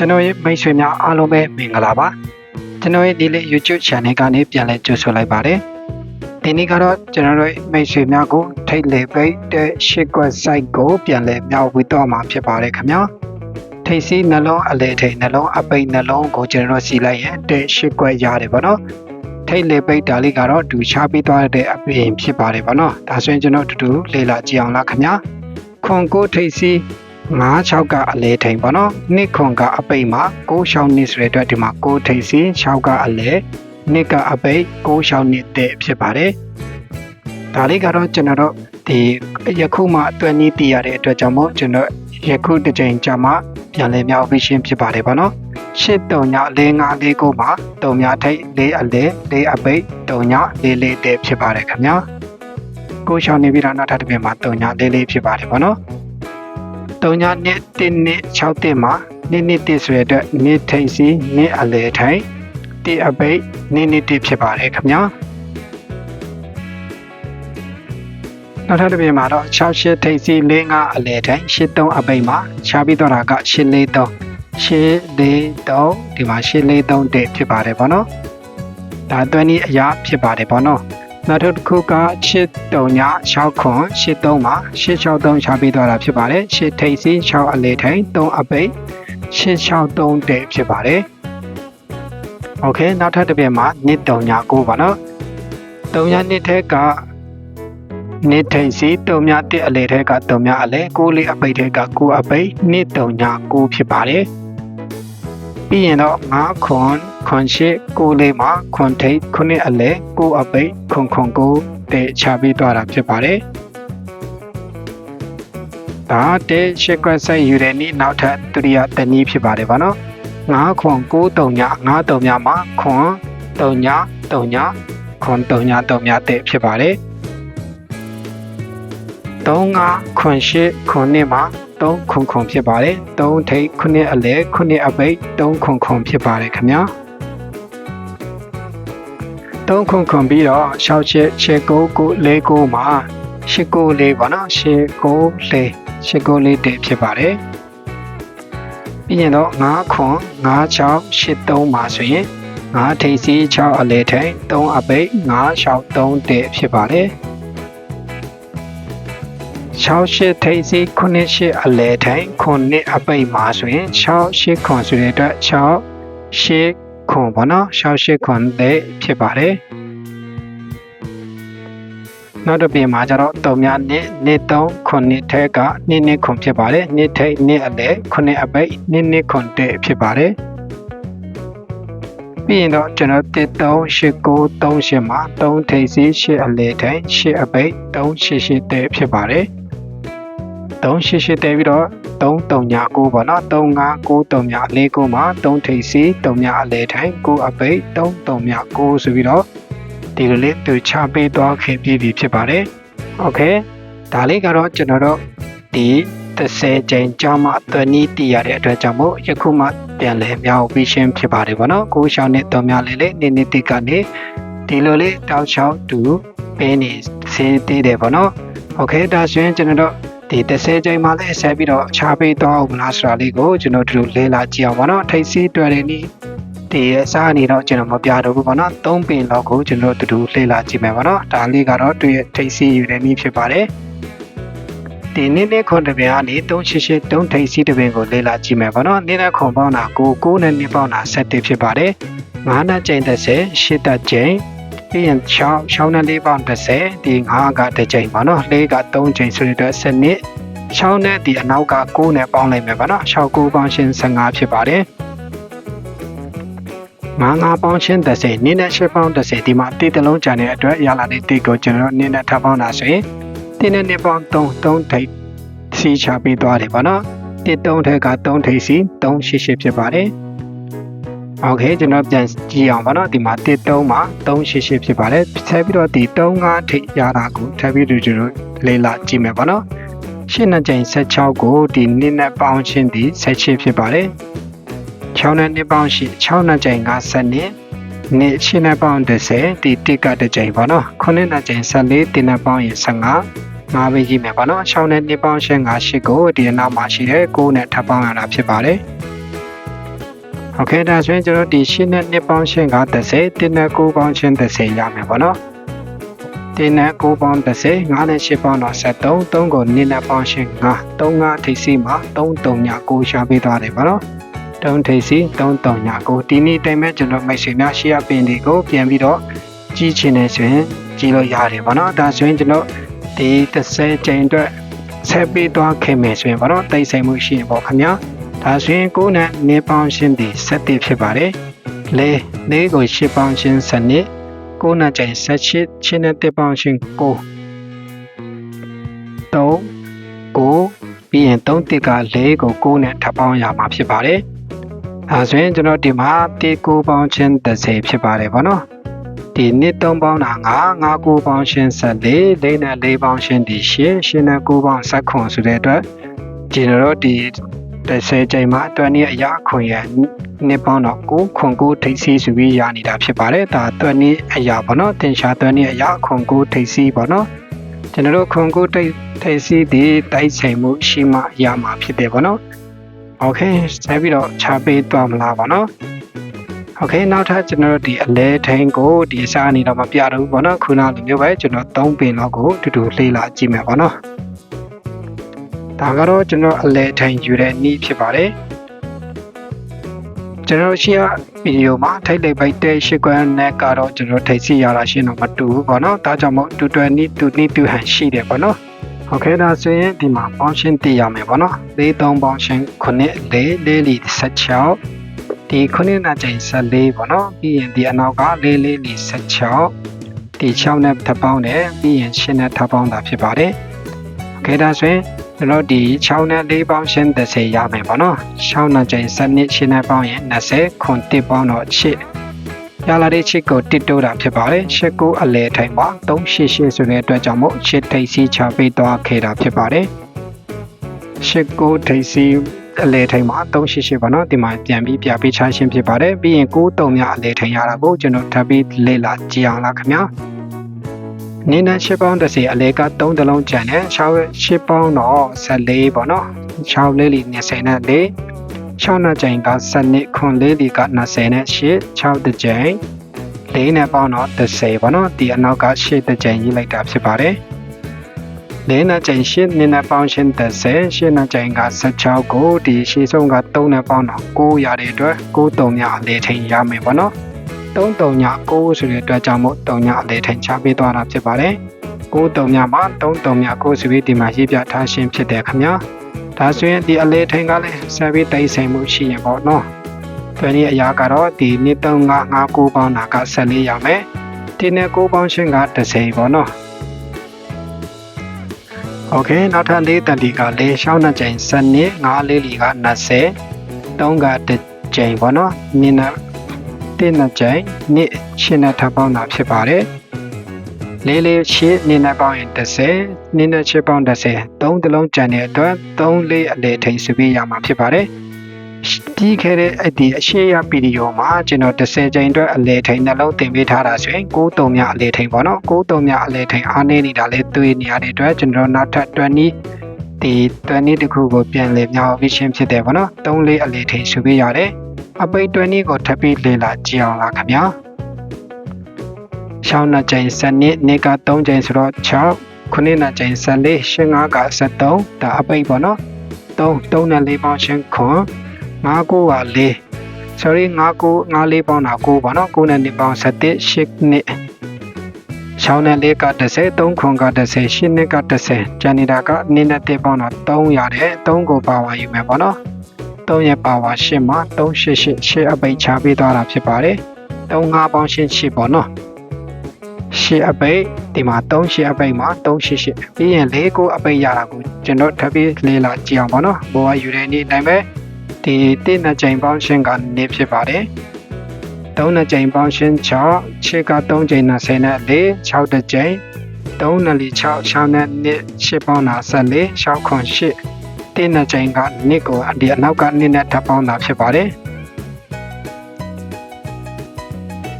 ကျွန်တော်ရဲ့မိတ်ဆွေများအားလုံးပဲမင်္ဂလာပါကျွန်တော်ရဲ့ဒီလေး YouTube channel ကနေပြန်လဲကြိုဆိုလိုက်ပါတယ်ဒီနေ့ကတော့ကျွန်တော်တို့မိတ်ဆွေများကိုထိတ်လေပိတ်တဲ့ရှစ်ကွက် site ကိုပြန်လဲမြောက်ဝီတော့မှာဖြစ်ပါတယ်ခင်ဗျာထိတ်စီနှလုံးအလဲထိတ်နှလုံးအပိတ်နှလုံးကိုကျွန်တော်တို့စီလိုက်ရင်တဲ့ရှစ်ကွက်ရတယ်ပေါ့နော်ထိတ်လေပိတ်ဒါလေးကတော့ဒူချပြီးသွားတဲ့အပြင်ဖြစ်ပါတယ်ပေါ့နော်ဒါဆိုရင်ကျွန်တော်တူတူလေ့လာကြည့်အောင်လားခင်ဗျာခွန်ကိုထိတ်စီ 9 6ကအလဲထိန်ပေါ့နော်နှစ်ခွန်ကအပိတ်မှာ6ရှောင်းနှစ်ဆိုတဲ့အတွက်ဒီမှာ6ထိန်စီ6ကအလဲနှစ်ကအပိတ်6ရှောင်းနှစ်တဲ့ဖြစ်ပါတယ်ဒါလေးကတော့ကျွန်တော်တို့ဒီယခုမှအတွက်နည်းတည်ရတဲ့အတွက်ကြောင့်မို့ကျွန်တော်ယခုတစ်ချိန်ကြာမှပြန်လည်မြောက်ပြီးရှင်းဖြစ်ပါတယ်ပေါ့နော်ရှစ်တုံညလေးငါလေးကိုမှတုံညထိတ်လေးအလဲလေးအပိတ်တုံညလေးလေးတဲ့ဖြစ်ပါတယ်ခင်ဗျာကိုရှောင်းနေပြီးတော့နောက်ထပ်တစ်ပြင်မှာတုံညလေးလေးဖြစ်ပါတယ်ပေါ့နော် 3ညနှစ်1နှစ်6တက်မှာနှစ်နှစ်တက်ဆိုရတဲ့နှစ်ထိပ်စီနှစ်အလဲထိုင်တိအပိတ်နှစ်နှစ်တက်ဖြစ်ပါတယ်ခင်ဗျာနောက်ထပ်တစ်ပြင်မှာတော့6ရှစ်ထိပ်စီ4 5အလဲထိုင်8 3အပိတ်မှာခြားပြီးတော့တာက8 4 3 8 4 3ဒီမှာ8 4 3တက်ဖြစ်ပါတယ်ဗောနော်ဒါအတွင်းဤအရာဖြစ်ပါတယ်ဗောနော် နောက်တစ်ခုကချစ်တုံည6ခွန်83မှာ863ချပေးသွားတာဖြစ်ပါတယ်8ထိပ်စီ6အလေထိန်3အပိတ်863တဲ့ဖြစ်ပါတယ်โอเคနောက်ထပ်တစ်ပြက်မှာနှစ်တုံည9ပါနော်တုံညနှစ်ထက်ကနှစ်ထိပ်စီတုံည1အလေထက်ကတုံညအလေ9လေးအပိတ်ထက်က9အပိတ်နှစ်တုံည9ဖြစ်ပါတယ် ပြီးရင်တော့9ခွန်ခွန်ရှိကိုလေးမှာခွန်ထိတ်ခုနှစ်အလဲကိုအပိတ်ခွန်ခွန်ကိုတဲ့ချပေးသွားတာဖြစ်ပါတယ်။ဒါတဲ့ရှစ်ကွက်ဆိုင်ယူတဲ့နေ့နောက်ထပ်ဒုတိယတနည်းဖြစ်ပါတယ်ဗောနော်။9ခွန်9တုံည9တုံညမှာခွန်တုံညတုံညခွန်တုံညတုံညတဲ့ဖြစ်ပါတယ်။3 5ခွန်ရှိခွန်နှစ်မှာ 3ခွန်ခွန်ဖြစ်ပါတယ်3ထိတ်ခုနှစ်အလဲခုနှစ်အပိတ်3ခွန်ခွန်ဖြစ်ပါတယ်ခင်ဗျာ3ခွန်ခွန်ပြီးတော့6ချက်ချက်9 9 4 9မှာ8 9 4ပါနော်8 9 4 8 9 4တည်းဖြစ်ပါတယ်ပြီးရင်တော့9ခွန်9 6 8 3မှာဆိုရင်9ထိပ်စီ6အလဲထိန်3အပိတ်9 6 3တည်းဖြစ်ပါတယ် 6ရှစ်ထိပ်စီ9ရှစ်အလဲထိုင်9အပိတ်မှာဆိုရင်6ရှစ်ခွန်ဆိုတဲ့အတွက်6ရှစ်ခွန်ပေါ့နော်6ရှစ်ခွန်တဲ့ဖြစ်ပါတယ်နောက်တစ်ပြင်မှာကျတော့တုံများနှစ်နှစ်3ခွန်နှစ်ထဲကနှစ်နှစ်ခွန်ဖြစ်ပါတယ်နှစ်ထိပ်နှစ်အလဲ9အပိတ်နှစ်နှစ်ခွန်တဲ့ဖြစ်ပါတယ်ပြီးရင်တော့ကျွန်တော်တစ်3 8 9 3 8မှာ3ထိပ်စီ8အလဲထိုင်8အပိတ်3 8 8တဲ့ဖြစ်ပါတယ် 388တဲပြီးတော့339ပေါ့နော်3993 49မှာ3ထိပ်စီ3အလဲထိုင်9အပိတ်339ဆိုပြီးတော့ဒီလိုလေးသူချပေးသွားခဲ့ပြီးပြီဖြစ်ပါတယ်โอเคဒါလေးကတော့ကျွန်တော်တို့ဒီ30ချိန်ကြာမှအသွနီးတည်ရတဲ့အတွက်ကြောင့်မို့ယခုမှပြန်လဲမြောက်ပြီးရှင်းဖြစ်ပါတယ်ဗောနော်ကိုရှောင်းနဲ့တော်များလေးလေးနေနေတိကနေဒီလိုလေးတောက်ချောက်တူပေးနေစေးသေးတယ်ဗောနော်โอเคဒါဆိုရင်ကျွန်တော်တို့ ဒီ30ချိန်မှလည်းဆက်ပြီးတော့ချပေးတော့အောင်မလားဆိုတာလေးကိုကျွန်တော်တို့လေ့လာကြည့်အောင်ပါတော့ထိတ်စီးတွေ့တယ်နီးဒီအစားအနေတော့ကျွန်တော်မပြတော့ဘူးပေါ့နော်၃ပင်လောက်ကိုကျွန်တော်တို့တူလေ့လာကြည့်မယ်ပေါ့နော်ဒါလေးကတော့တွေ့ရထိတ်စီးယူတဲ့နည်းဖြစ်ပါတယ်ဒီနေ့နေ့ခွန်တပင်ကနေ388 3ထိတ်စီးတပင်ကိုလေ့လာကြည့်မယ်ပေါ့နော်နေ့နေ့ခွန်ပေါင်းတာကို9နဲ့နေ့ပေါင်းတာ7ဖြစ်ပါတယ်9နဲ့ချိန်30 8တက်ချိန် ပြီးရင်6 6နဲ့4ပေါင်း30ဒီ5ကတစ်ချိန်ပါနော်4က3ချိန်ဆိုတဲ့အတွက်စနစ်6နဲ့ဒီအနောက်က9နဲ့ပေါင်းလိုက်မယ်ပါနော်6 9ပေါင်းရှင်း15ဖြစ်ပါတယ်ငါးငါးပေါင်းရှင်း30နင်းနဲ့8ပေါင်း30ဒီမှာတိတလုံးကြံတဲ့အတွက်ရလာတဲ့တိကိုကျွန်တော်နင်းနဲ့ထပ်ပေါင်းတာဆိုရင်တင်းနဲ့နှစ်ပေါင်း3 3ထိပ်စီချပေးသွားတယ်ပါနော်တိ3ထက်က3ထိပ်စီ388ဖြစ်ပါတယ် โอเคကျွန်တော်ပြန်ကြည့်အောင်ပါเนาะဒီမှာ13မှာ388ဖြစ်ပါတယ်ဆက်ပြီးတော့ဒီ35ထိရတာကိုထပ်ပြီးတော့ကျွန်တော်လေ့လာကြည့်မယ်ပါเนาะရှင်းနှစ်ကြိမ်16ကိုဒီနှစ်နဲ့ပေါင်းချင်းဒီ18ဖြစ်ပါတယ်6နဲ့နှစ်ပေါင်းရှိ6နှစ်ကြိမ်က7နှစ်နှစ်ရှင်းနဲ့ပေါင်း30ဒီတစ်ကတစ်ကြိမ်ပါเนาะ9နှစ်ကြိမ်14တင်းနဲ့ပေါင်းရင်15ငါးပဲကြည့်မယ်ပါเนาะ6နဲ့နှစ်ပေါင်းရှင်း5 8ကိုဒီအနောက်မှာရှိတဲ့9နဲ့ထပ်ပေါင်းရတာဖြစ်ပါတယ် ဟုတ်ကဲ့ဒါဆိုရင်ကျွန်တော်ဒီရှင်းနဲ့နှစ်ပေါင်းရှင်းက30တင်းနဲ့9ပေါင်းရှင်း30ရမယ်ပေါ့နော်တင်းနဲ့9ပေါင်း30 9နဲ့10ပေါင်းတော့73 3ကိုနှစ်နဲ့ပေါင်းရှင်း9 3 5ထိပ်စီမှာ3 3ည9ရှာပေးသွားတယ်ပေါ့နော်3ထိပ်စီ3 3ည9ဒီနေ့တိုင်မဲ့ကျွန်တော်မိတ်ဆွေများရှေ့ရပင်တွေကိုပြန်ပြီးတော့ကြည့်ချင်နေဆိုရင်ကြည့်လို့ရတယ်ပေါ့နော်ဒါဆိုရင်ကျွန်တော်ဒီ30ချိန်အတွက်ဆက်ပေးသွားခင်မယ်ဆိုရင်ပေါ့နော်တိတ်ဆိတ်မှုရှိရင်ပေါ့ခင်ဗျာ ဒါဆိုရင်ကိုယ်နဲ့နေပေါင်းရှင်းဒီ7တိဖြစ်ပါတယ်လေလေးကို10ပေါင်းရှင်း7နှစ်ကိုယ်နဲ့ချိန်7ချင်းနဲ့1ပေါင်းရှင်း9 3 9ပြီးရင်3တစ်က4ကို9နဲ့ထပ်ပေါင်းရမှာဖြစ်ပါတယ်အဲဆိုရင်ကျွန်တော်ဒီမှာ1 9ပေါင်းချင်း30ဖြစ်ပါတယ်ဗောနော်ဒီနှစ်3ပေါင်းတာ9 9 9ပေါင်းရှင်း14 4နဲ့4ပေါင်းရှင်းဒီ8 8နဲ့9ပေါင်း7ခွန်ဆိုတဲ့အတွက်ကျွန်တော်တို့ဒီ 30ချိန်မှာအတွင်းနည်းအရာခွန်ရနှစ်ပေါင်းတော့9ခွန်9ထိပ်စီးဆိုပြီးရနေတာဖြစ်ပါတယ်ဒါအတွင်းနည်းအရာပေါ့နော်တင်ရှာအတွင်းနည်းအရာခွန်9ထိပ်စီးပေါ့နော်ကျွန်တော်တို့ခွန်9ထိပ်ထိပ်စီးဒီတိုက်ချိန်မှုရှိမှရမှာဖြစ်တယ်ပေါ့နော်โอเคဆက်ပြီးတော့ခြားပေးသွားမလားပေါ့နော်โอเคနောက်ထပ်ကျွန်တော်တို့ဒီအလဲထိန်ကိုဒီအစားအနေတော့မပြတော့ဘူးပေါ့နော်ခုနလိုမျိုးပဲကျွန်တော်3ပင်လောက်ကိုတူတူလေးလာကြည့်မယ်ပေါ့နော် ဒါကတော့ကျွန်တော်အလဲထိုင်ယူတဲ့နည်းဖြစ်ပါတယ်ကျွန်တော်ရှိရဗီဒီယိုမှာထိုက်လိုက်ပိုက်တဲ့ရှစ်ကွမ်းနဲ့ကတော့ကျွန်တော်ထိုက်စီရတာရှင်းတော့မတူဘူးပေါ့နော်ဒါကြောင့်မို့တူတွယ်နီးတူနီးတူဟန်ရှိတယ်ပေါ့နော်ဟုတ်ကဲ့ဒါဆိုရင်ဒီမှာပေါင်းရှင်းသိရမယ်ပေါ့နော်၄3ပေါင်းရှင်း9 4 4လီ16ဒီ9နဲ့ချိန်14ပေါ့နော်ပြီးရင်ဒီအနောက်က4 4လီ16ဒီ6နဲ့ထပ်ပေါင်းတယ်ပြီးရင်10နဲ့ထပ်ပေါင်းတာဖြစ်ပါတယ်ဟုတ်ကဲ့ဒါဆိုရင် ကျွန်တော်ဒီ6နဲ့4ပေါင်းရှင်း30ရမယ်ပေါ့နော်6နဲ့ချိန်7နှစ်10နဲ့ပေါင်းရင်20ခွန်1ပေါင်းတော့8ရလာတဲ့ချစ်ကိုတစ်တိုးတာဖြစ်ပါတယ်ရှစ်ကိုအလဲထိုင်မှာ388ဆိုတဲ့အတွက်ကြောင့်မို့ရှစ်ထိပ်စီချပေးသွားခဲ့တာဖြစ်ပါတယ်ရှစ်ကိုထိပ်စီအလဲထိုင်မှာ388ပါနော်ဒီမှာပြန်ပြီးပြပေးချရှင်းဖြစ်ပါတယ်ပြီးရင်9တုံမြအလဲထိုင်ရတာကိုကျွန်တော်ထပ်ပြီးလေ့လာကြည့်အောင်လားခင်ဗျာ နင်းနဲ့ရှစ်ပေါင်း30အလဲက3တလုံးကျန်တယ်6ရှစ်ပေါင်းတော့14ပေါ့နော်6လေးလီ20နဲ့4 6နှစ်ကြိမ်က7နှစ်ခွန်လေးလီက20နဲ့8 6တစ်ကြိမ်4နဲ့ပေါင်းတော့30ပေါ့နော်ဒီအနောက်က8တစ်ကြိမ်ရေးလိုက်တာဖြစ်ပါတယ်4နှစ်ကြိမ်8နှစ်နဲ့ပေါင်းရှင်း30 8နှစ်ကြိမ်က16ကိုဒီရှေ့ဆုံးက3နဲ့ပေါင်းတော့9ရတဲ့အတွက်9တုံညအလေးထိန်ရမယ်ပေါ့နော် 3တုံည9ဆိုတဲ့အတွက်ကြောင့်မို့တုံညအလေးထိန်ချပေးသွားတာဖြစ်ပါတယ်9တုံညမှာ3တုံည9ဆိုပြီးဒီမှာရေးပြထားရှင်းဖြစ်တယ်ခင်ဗျာဒါဆိုရင်ဒီအလေးထိန်ကလည်းဆက်ပြီးတိတ်ဆိုင်မှုရှိရင်ပေါ့နော်။ဒီနေ့အရာကတော့ဒီနှစ်3 5 5 9ပေါင်းတာက14ရမယ်။ဒီနေ့9ပေါင်းရှင်းက30ပေါ့နော်။ Okay နောက်ထပ်လေးတန်ဒီကလေးရှောင်းနှစ်ကြိမ်7နှစ်5လေးလီက20 3ကတစ်ကြိမ်ပေါ့နော်။နှစ်နဲ့ တစ်နှစ်ကြိမ်နှစ်ရှင်းနဲ့ထပ်ပေါင်းတာဖြစ်ပါတယ်။လေးလေးရှစ်နင်းနဲ့ပေါင်းရင်30နင်းနဲ့ချစ်ပေါင်း30သုံးတလုံးကြံတဲ့အတွက်3လေးအလေထိန်စပေးရမှာဖြစ်ပါတယ်ပြီးခဲ့တဲ့အဲ့ဒီအရှိရဗီဒီယိုမှာကျွန်တော်30ချိန်အတွက်အလေထိန်နှလုံးတင်ပေးထားတာဆိုရင်6တုံမြအလေထိန်ပေါ့နော်6တုံမြအလေထိန်အားနေနေတာလေးတွေ့နေရတဲ့အတွက်ကျွန်တော်နောက်ထပ်20ဒီ20တခုကိုပြန်လည်မြောက်ပြီးရှင်းဖြစ်တယ်ပေါ့နော်3လေးအလေထိန်စပေးရတယ် အပိတ်20ကိုထပ်ပြီးလေ့လာကြည့်အောင်လားခင်ဗျာ6နှစ်ကြိမ်7နှစ်နှစ်က3ကြိမ်ဆိုတော့6ခုနှစ်နှစ်ကြိမ်14ရှင်း5က73ဒါအပိတ်ပေါ့နော်3 3နဲ့4ပေါင်းရှင်းခွန်5 9က4 sorry 5 9 5 4ပေါင်းတာ9ပေါ့နော်9နဲ့2ပေါင်း7 8နှစ်6နဲ့4က30 3ခွန်က30 8နှစ်က30ကျန်နေတာက2နဲ့1ပေါင်းတော့3ရတယ်3ကိုပါဝါယူမယ်ပေါ့နော် 3ရဲ့ပါဝါ8မှာ388 8အပိတ်ချပေးသွားတာဖြစ်ပါတယ်3 5ပေါင်းရှင်း8ပေါ့နော်ရှစ်အပိတ်ဒီမှာ3ရှစ်အပိတ်မှာ388ပြီးရင်၄ကိုအပိတ်ရတာကိုကျွန်တော်ထပ်ပြီးလေးလာကြည့်အောင်ပေါ့နော်ဘောကယူတဲ့နေ့တိုင်းပဲဒီတစ်နှစ်ချိန်ပေါင်းရှင်းကနေဖြစ်ပါတယ်3နှစ်ချိန်ပေါင်းရှင်း6ရှစ်က3ချိန်20နဲ့4 6တစ်ချိန်3နဲ့6 6နဲ့2 8ပေါင်းတာ14 6ခွန်8 တစ်နှစ်ချိန်ကနှစ်ကိုဒီအနောက်ကနှစ်နဲ့ထပ်ပေါင်းတာဖြစ်ပါတယ်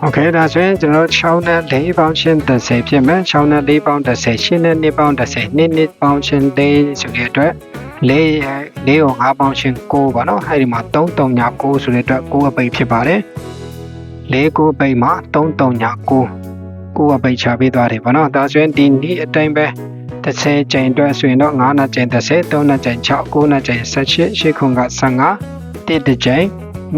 โอเคဒါဆိုရင်ကျွန်တော်6နဲ့4ပေါင်းရှင်း30ဖြစ်မယ်6နဲ့4ပေါင်း30ရှင်းနဲ့2ပေါင်း30နှစ်နှစ်ပေါင်းရှင်း4ဆိုတဲ့အတွက် လေးရဲ့လေးကို5ပေါင်းချင်း6ပါနော်အဲ့ဒီမှာ3 3ညာ6ဆိုတဲ့အတွက်6အပိတ်ဖြစ်ပါတယ်လေး9အပိတ်မှာ3 3ညာ6 9အပိတ်ချပေးသွားတယ်ဗောနော်ဒါဆိုရင်ဒီနေ့အတိုင်းပဲ 30ကျိန်အတွက်ဆိုရင်တော့9နာကျိန်30 3နာကျိန်6 9နာကျိန်18 8ခုက15တစ်တစ်ကျိန်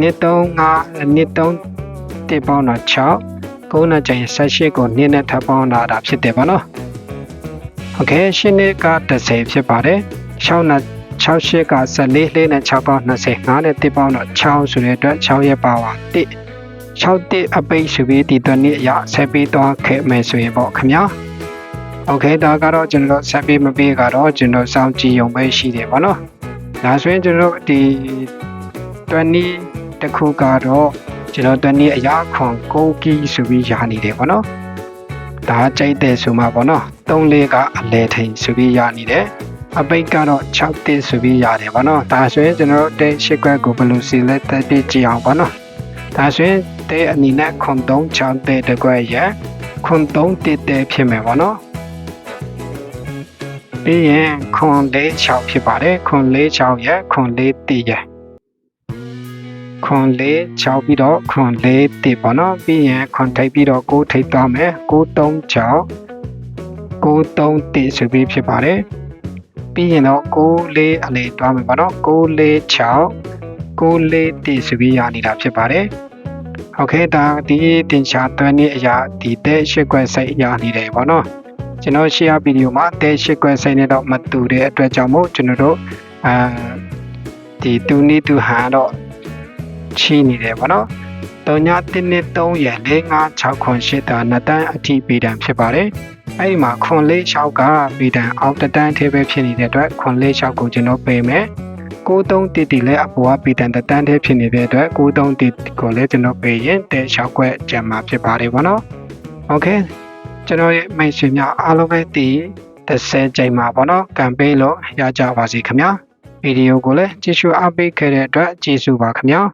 နှစ်3 5နှစ်3တစ်ပေါင်းတော့6 9နာကျိန်18ကိုနှစ်နဲ့ထပ်ပေါင်းလာတာဖြစ်တယ်ဗောနော်โอเคရှင်းနှစ်က30ဖြစ်ပါတယ်6နာ68က14လေးနဲ့6ပေါင်း20 5နဲ့တစ်ပေါင်းတော့6ဆိုတဲ့အတွက်6ရဲ့ပါဝါ1 6တစ်အပိတ်ဆိုပြီးဒီတနည်းအရဆက်ပြီးသွားခဲ့မယ်ဆိုရင်ပေါ့ခင်ဗျာ โอเคဒါကတော့ကျွန်တော်ဆက်ပြီးမပြီးကတော့ကျွန်တော်စောင့်ကြည့်ရုံပဲရှိတယ်ဗောနော်ဒါဆိုရင်ကျွန်တော်ဒီ20တခုကတော့ကျွန်တော်တနည်းအရာခွန်ကိုကီဆိုပြီးရနေတယ်ဗောနော်ဒါကြိုက်တယ်ဆိုမှဗောနော်3လေးကအလဲထိန်ဆိုပြီးရနေတယ်အပိတ်ကတော့6တစ်ဆိုပြီးရတယ်ဗောနော်ဒါဆိုရင်ကျွန်တော်တဲ့ရှစ်ခွက်ကိုဘယ်လိုစီလက်တက်ပြကြည့်အောင်ဗောနော်ဒါဆိုရင်တဲ့အနေနဲ့ခွန်3 6တဲ့တကွက်ရခွန်3တစ်တဲ့ဖြစ်မယ်ဗောနော် ပြီးရင်ခွန်4 6ဖြစ်ပါတယ်ခွန်4 6ရခွန်4တစ်ရခွန်4 6ပြီးတော့ခွန်4တစ်ပေါ့နော်ပြီးရင်ခွန်ထိပ်ပြီးတော့6ထိပ်သွားမယ်6 3 6 6 3တစ်ဆိုပြီးဖြစ်ပါတယ်ပြီးရင်တော့6လေးအလေးတွားမယ်ပေါ့နော်6လေး6 6လေးတည်ဆိုပြီးရနေတာဖြစ်ပါတယ်။ဟုတ်ကဲ့ဒါဒီတင်ချာသွင်းနေအရာဒီတဲ့ရှစ်ခွက်စိတ်ရနေတယ်ပေါ့နော်။ ကျွန်တော်ရှေ့ရဗီဒီယိုမှာတဲ့ရှစ်ခွက်စိတ်နဲ့တော့မတူတဲ့အတွက်ကြောင့်မို့ကျွန်တော်တို့အာဒီတူနီတူဟန်တော့ချီနေတယ်ပေါ့နော်။တုံညာ1နှစ်3ရယ်4 5 6ခွန်8တာနှစ်တန်းအထိပေတံဖြစ်ပါတယ်။အဲ့ဒီမှာခွန်လေး6ကပေတံအောက်တတန်းသေးပဲဖြစ်နေတဲ့အတွက်ခွန်လေး6ကိုကျွန်တော်ပေးမယ်။93တီတီလည်းအပေါ်ကပေတံတတန်းသေးဖြစ်နေတဲ့အတွက်93တီကိုလည်းကျွန်တော်ပေးရင်တဲ6ခွက်ကျန်မှာဖြစ်ပါတယ်ဗောနော်။ Okay ကျွန်တော်ရဲ့မိတ်ဆွေများအားလုံးပဲဒီ30ကြိမ်မှာဗောနော်ကမ်ပိန်းလို့ရကြပါစီခင်ဗျာ။ဗီဒီယိုကိုလည်းကြည့်ရှုအားပေးခဲ့တဲ့အတွက်ကျေးဇူးပါခင်ဗျာ။